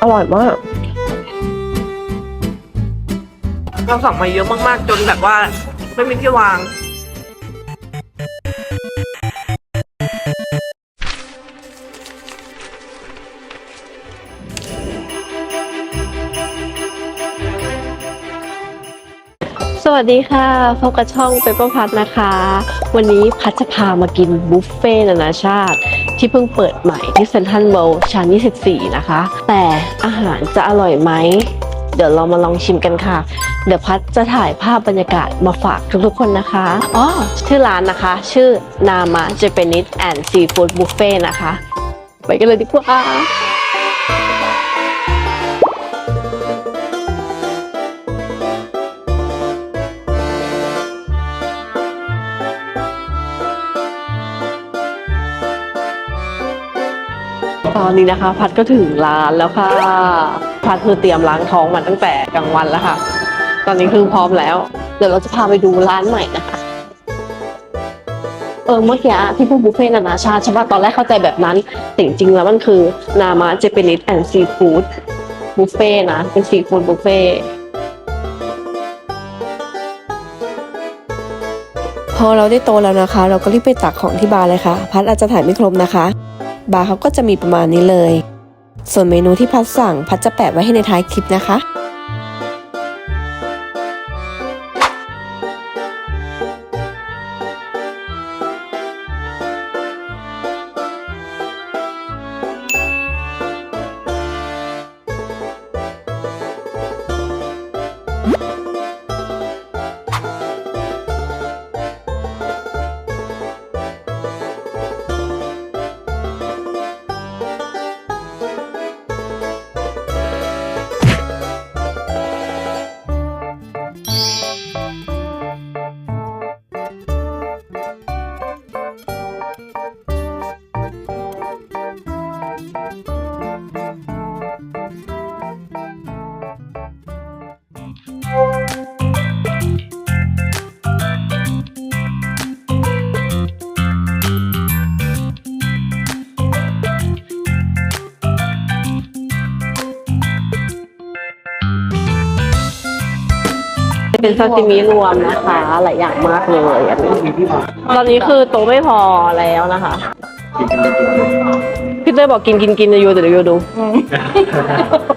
อร่อยมากเราสั่งมาเยอะมากๆ จนแบบว่า ไม่มีที่วาง วัสดีค่ะพบกับช่องเปเปอร์พัทนะคะ วันนี้พัทจะพามากินบุฟเฟ่ต์นานาชาติ ที่เพิ่งเปิดใหม่ที่เซนทรัลเวิลด์ชั้น 24 นะคะ แต่อาหารจะอร่อยไหม เดี๋ยวเรามาลองชิมกันค่ะ เดี๋ยวพัทจะถ่ายภาพบรรยากาศมาฝากทุกๆคนนะคะอ๋อชื่อร้านนะคะ ชื่อนามะ Japanese and Seafood Buffet นะคะ ไปกันเลยดีกว่า ตอนนี้นะคะ พัดก็ถึงร้านแล้วค่ะ พัดคือเตรียมล้างท้องมาตั้งแต่กลางวันแล้วค่ะ ตอนนี้คือพร้อมแล้ว เดี๋ยวเราจะพาไปดูร้านใหม่นะคะ เออเมื่อกี้ที่พูดบุฟเฟ่นานาชาติใช่ป่ะตอนแรกเข้าใจแบบนั้นแต่จริงๆแล้วมันคือ นามะเจแปนิสแอนด์ซีฟู้ดบุฟเฟ่นะ เป็นซีฟู้ดบุฟเฟ่พอเราได้โตแล้วนะคะ เราก็รีบไปตักของที่บาร์เลยค่ะ พัดอาจจะถ่ายไม่ครบนะคะ บาร์เขาก็จะมีประมาณนี้เลย ส่วนเมนูที่พัดสั่งพัดจะแปะไว้ให้ในท้ายคลิปนะคะ เป็นซาซิมิรวมนะคะ หลายอย่างมากเลยอันนี้ตอนนี้คือโตะไม่พอแล้วนะคะพี่เต้ยบอกกินกินกินจะอยู่เดี๋ยวอยู่ดู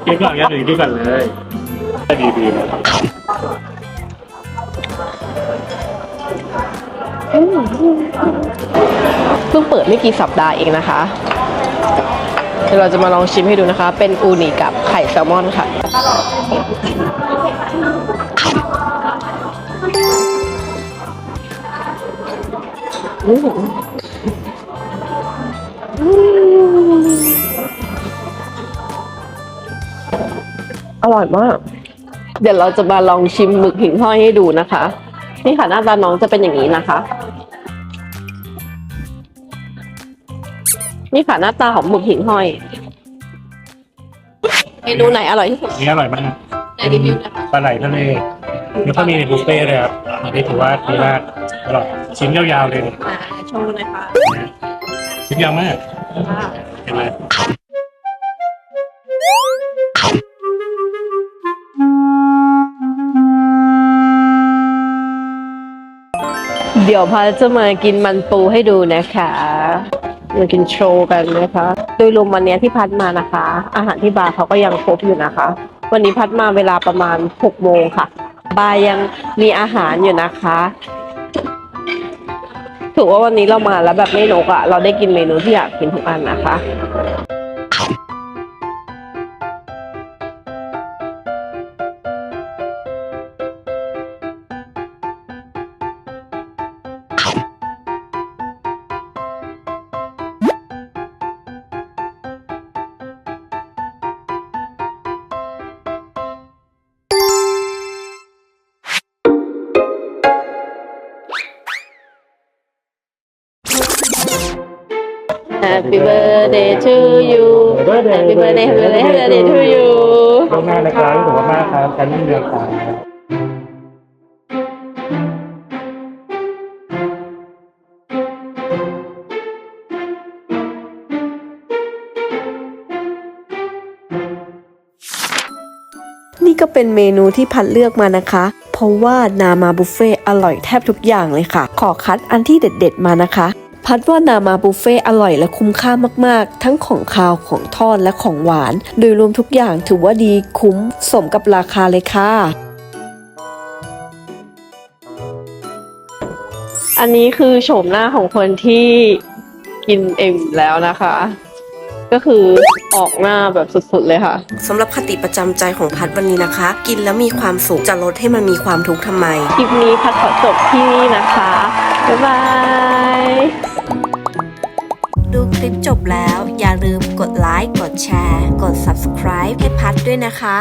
กินก่อนกันหนึ่งกินก่อนเลยดีดีๆนะเพิ่งเปิดไม่กี่สัปดาห์เองนะคะ เดี๋ยวเราจะมาลองชิมให้ดูนะคะ เป็นอูนิกับไข่แซลมอนค่ะ อื้อหืออืมอร่อยมาก เดี๋ยวเราจะมาลองชิมหมึกหิ่งห้อยให้ดูนะคะ นี่ค่ะหน้าตาน้องจะเป็นอย่างนี้นะคะ นี่ค่ะหน้าตาของหมึกหิ่งห้อย เมนูไหนอร่อยที่สุด นี่อร่อยมากในรีวิวนะคะปลาไหลทะเล แล้วก็มีในบุฟเฟ่ต์เลยครับอันนี้ถือว่าดีมากอร่อยชิ้นยาวๆเลยอ่าโชว์หน่อยค่ะนะชิ้นยาวมากเห็นไหมเดี๋ยวพาจะมากินมันปูให้ดูนะคะมากินโชว์กันนะคะ โดยรวมวันเนี้ยที่พัดมานะคะ อาหารที่บาร์เขาก็ยังครบอยู่นะคะ วันนี้พัดมาเวลาประมาณ6โมงค่ะ บายยังมีอาหารอยู่นะคะ ถือว่าวันนี้เรามาแล้วแบบไม่นกอะเราได้กินเมนูที่อยากกินทุกอันนะคะ Happy birthday to you Happy birthday Happy birthday Happy birthday to you ล่วงหน้านะครับขอบคุณมากครับการยิ่งเดือนครับนี่ก็เป็นเมนูที่พัดเลือกมานะคะ เพราะว่านามาบุฟเฟ่อร่อยแทบทุกอย่างเลยค่ะ ขอคัดอันที่เด็ด ๆ มานะคะ พัดว่านามาบุฟเฟ่อร่อยและคุ้มค่ามากๆ ทั้งของคาวของทอดและของหวาน โดยรวมทุกอย่างถือว่าดีคุ้มสมกับราคาเลยค่ะ อันนี้คือโฉมหน้าของคนที่กินเองแล้วนะคะ ก็คือออกหน้าแบบสุดๆเลยค่ะสำหรับคติประจำใจของพัดวันนี้นะคะ กินแล้วมีความสุขจะลดให้มันมีความทุกข์ทำไม คลิปนี้พัดขอจบที่นี่นะคะ บ๊ายบาย ดูคลิปจบแล้วอย่าลืมกดไลค์ กดแชร์ กด subscribe ให้พัดด้วยนะคะ